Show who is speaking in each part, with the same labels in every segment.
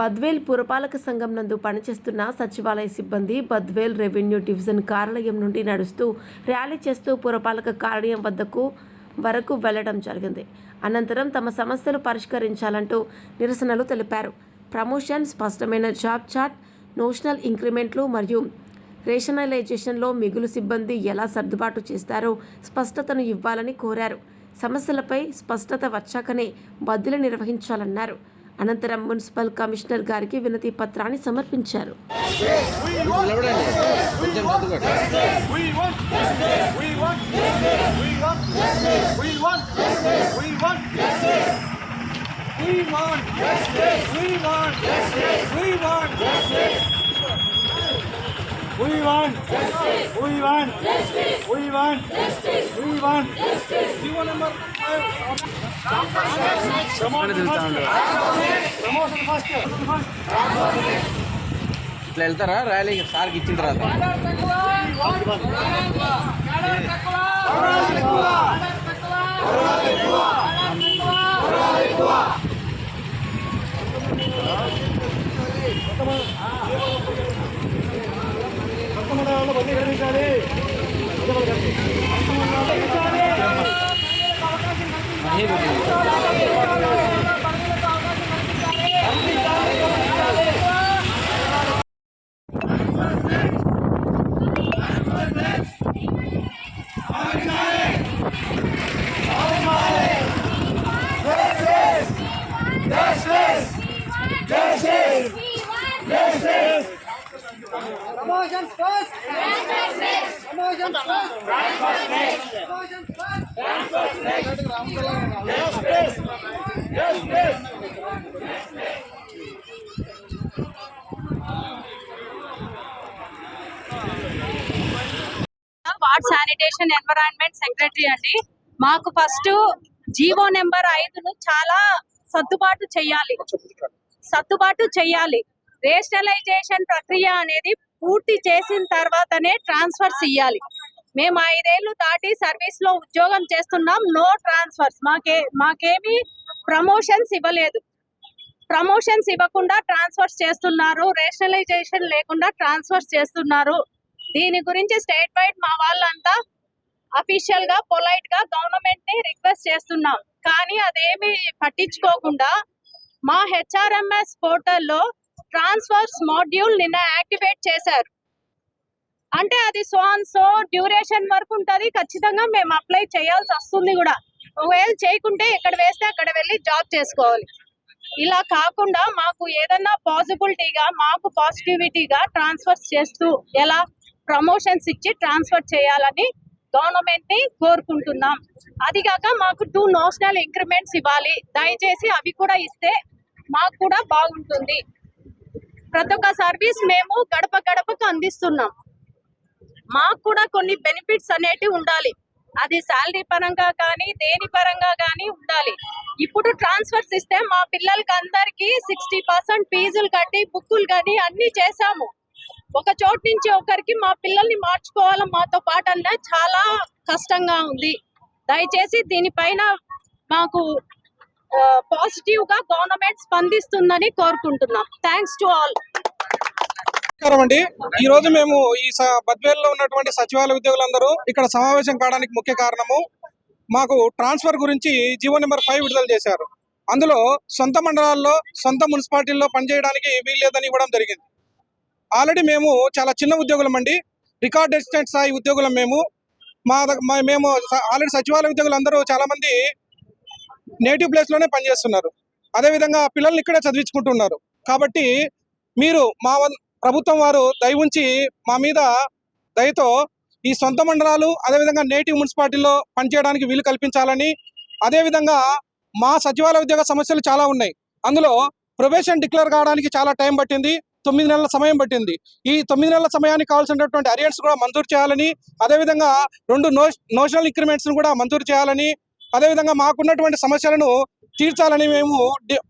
Speaker 1: బద్వేల్ పురపాలక సంఘం నందు పనిచేస్తున్న సచివాలయ సిబ్బంది బద్వేల్ రెవెన్యూ డివిజన్ కార్యాలయం నుండి నడుస్తూ ర్యాలీ చేస్తూ పురపాలక కార్యాలయం వద్దకు వరకు వెళ్ళడం జరిగింది. అనంతరం తమ సమస్యలు పరిష్కరించాలంటూ నిరసనలు తెలిపారు. ప్రమోషన్ స్పష్టమైన జాబ్ చార్ట్ నోషనల్ ఇంక్రిమెంట్లు మరియు రేషనలైజేషన్లో మిగులు సిబ్బంది ఎలా సర్దుబాటు చేస్తారో స్పష్టతను ఇవ్వాలని కోరారు. సమస్యలపై స్పష్టత వచ్చాకనే బదిలీ నిర్వహించాలన్నారు. అనంతరం మున్సిపల్ కమిషనర్ గారికి వినతి పత్రాన్ని సమర్పించారు
Speaker 2: We want justice. We want justice. We want justice.
Speaker 3: ఇట్లా వెళ్తారా? ర్యాలీ సార్కి ఇచ్చిన తర్వాత
Speaker 2: కొత్త మండలంలో బండి నిర్మించాలి नहीं रुकी
Speaker 4: వార్డ్ శానిటేషన్ ఎన్విరాన్మెంట్ సెక్రటరీ అండి. మాకు ఫస్ట్ జీవో నెంబర్ ఐదును చాలా సర్దుబాటు చేయాలి. సర్దుబాటు చేయాలి. రేషనలైజేషన్ ప్రక్రియ అనేది పూర్తి చేసిన తర్వాతనే ట్రాన్స్ఫర్స్ ఇవ్వాలి మేము ఐదేళ్ళు దాటి సర్వీస్లో ఉద్యోగం చేస్తున్నాం నో ట్రాన్స్ఫర్స్. మాకే మాకేమి ప్రమోషన్స్ ఇవ్వలేదు. ప్రమోషన్స్ ఇవ్వకుండా ట్రాన్స్ఫర్స్ చేస్తున్నారు రేషనలైజేషన్ లేకుండా ట్రాన్స్ఫర్స్ చేస్తున్నారు. దీని గురించి స్టేట్ వైడ్ మా వాళ్ళంతా అఫీషియల్గా పొలైట్గా గవర్నమెంట్ని రిక్వెస్ట్ చేస్తున్నాం. కానీ అదేమి పట్టించుకోకుండా మా హెచ్ఆర్ఎంఎస్ పోర్టల్లో ట్రాన్స్ఫర్స్ మాడ్యూల్ నిన్న యాక్టివేట్ చేశారు. అంటే అది సో అండ్ సో డ్యూరేషన్ వరకు ఉంటుంది. ఖచ్చితంగా మేము అప్లై చేయాల్సి వస్తుంది కూడా. ఒకవేళ చేయకుంటే ఎక్కడ వేస్తే అక్కడ వెళ్ళి జాబ్ చేసుకోవాలి. ఇలా కాకుండా మాకు ఏదన్నా పాజిబిలిటీగా మాకు పాజిటివిటీగా ట్రాన్స్ఫర్ చేస్తూ ఎలా ప్రమోషన్స్ ఇచ్చి ట్రాన్స్ఫర్ చేయాలని గవర్నమెంట్ని కోరుకుంటున్నాం. అది కాక మాకు టూ నోషనల్ ఇంక్రిమెంట్స్ ఇవ్వాలి. దయచేసి అవి కూడా ఇస్తే మాకు కూడా బాగుంటుంది. ప్రతి ఒక్క సర్వీస్ మేము గడప గడపకు అందిస్తున్నాం. మాకు కూడా కొన్ని బెనిఫిట్స్ అనేటివి ఉండాలి. అది శాలరీ పరంగా కానీ దేని పరంగా కానీ ఉండాలి. ఇప్పుడు ట్రాన్స్ఫర్స్ ఇస్తే మా పిల్లలకి అందరికీ సిక్స్టీ పర్సెంట్ ఫీజులు కట్టి బుక్కులు కానీ అన్ని చేశాము. ఒక చోటు నుంచి ఒకరికి మా పిల్లల్ని మార్చుకోవాలి మాతో పాటు అన్న చాలా కష్టంగా ఉంది. దయచేసి దీనిపైన మాకు పాజిటివ్గా గవర్నమెంట్ స్పందిస్తుందని కోరుకుంటున్నాం. థ్యాంక్స్ టు ఆల్
Speaker 5: నమస్కారం అండి. ఈ రోజు మేము ఈ స- బద్వేల్లో ఉన్నటువంటి సచివాలయ ఉద్యోగులందరూ ఇక్కడ సమావేశం కావడానికి ముఖ్య కారణము మాకు ట్రాన్స్ఫర్ గురించి జీవో నెంబర్ ఫైవ్ విడుదల చేశారు. అందులో సొంత మండలాల్లో సొంత మున్సిపాలిటీల్లో పనిచేయడానికి వీల్లేదని ఇవ్వడం జరిగింది. ఆల్రెడీ మేము చాలా చిన్న ఉద్యోగులం అండి. రికార్డ్ అసిస్టెంట్ స్థాయి ఉద్యోగులం మేము. మా మేము ఆల్రెడీ సచివాలయ ఉద్యోగులు అందరూ చాలా మంది నేటివ్ ప్లేస్లోనే పనిచేస్తున్నారు. అదేవిధంగా పిల్లల్ని ఇక్కడే చదివించుకుంటున్నారు. కాబట్టి మీరు మా ప్రభుత్వం వారు దయ ఉంచి మా మీద దయతో ఈ సొంత మండలాలు అదేవిధంగా నేటివ్ మున్సిపాలిటీలో పనిచేయడానికి వీలు కల్పించాలని అదేవిధంగా మా సచివాలయ ఉద్యోగ సమస్యలు చాలా ఉన్నాయి. అందులో ప్రొబేషన్ డిక్లేర్ కావడానికి చాలా టైం పట్టింది తొమ్మిది నెలల సమయం పట్టింది. ఈ తొమ్మిది నెలల సమయానికి కావాల్సినటువంటి అరియన్స్ కూడా మంజూరు చేయాలని అదేవిధంగా రెండు నో నోషనల్ ఇంక్రిమెంట్స్ను కూడా మంజూరు చేయాలని అదేవిధంగా మాకున్నటువంటి సమస్యలను తీర్చాలని మేము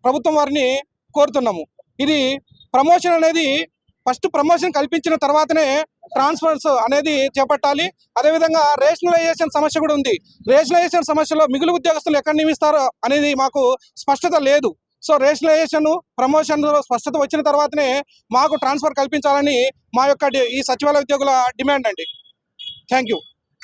Speaker 5: ప్రభుత్వం వారిని కోరుతున్నాము. ఇది ప్రమోషన్ అనేది ఫస్ట్ ప్రమోషన్ కల్పించిన తర్వాతనే ట్రాన్స్ఫర్స్ అనేది చేపట్టాలి. అదేవిధంగా రేషనలైజేషన్ సమస్య కూడా ఉంది. రేషనలైజేషన్ సమస్యలో మిగులు ఉద్యోగస్తులు ఎక్కడ నియమిస్తారో అనేది మాకు స్పష్టత లేదు. సో రేషనలైజేషన్ ప్రమోషన్ స్పష్టత వచ్చిన తర్వాతనే మాకు ట్రాన్స్ఫర్ కల్పించాలని మా యొక్క ఈ సచివాలయ ఉద్యోగుల డిమాండ్ అండి. Thank you.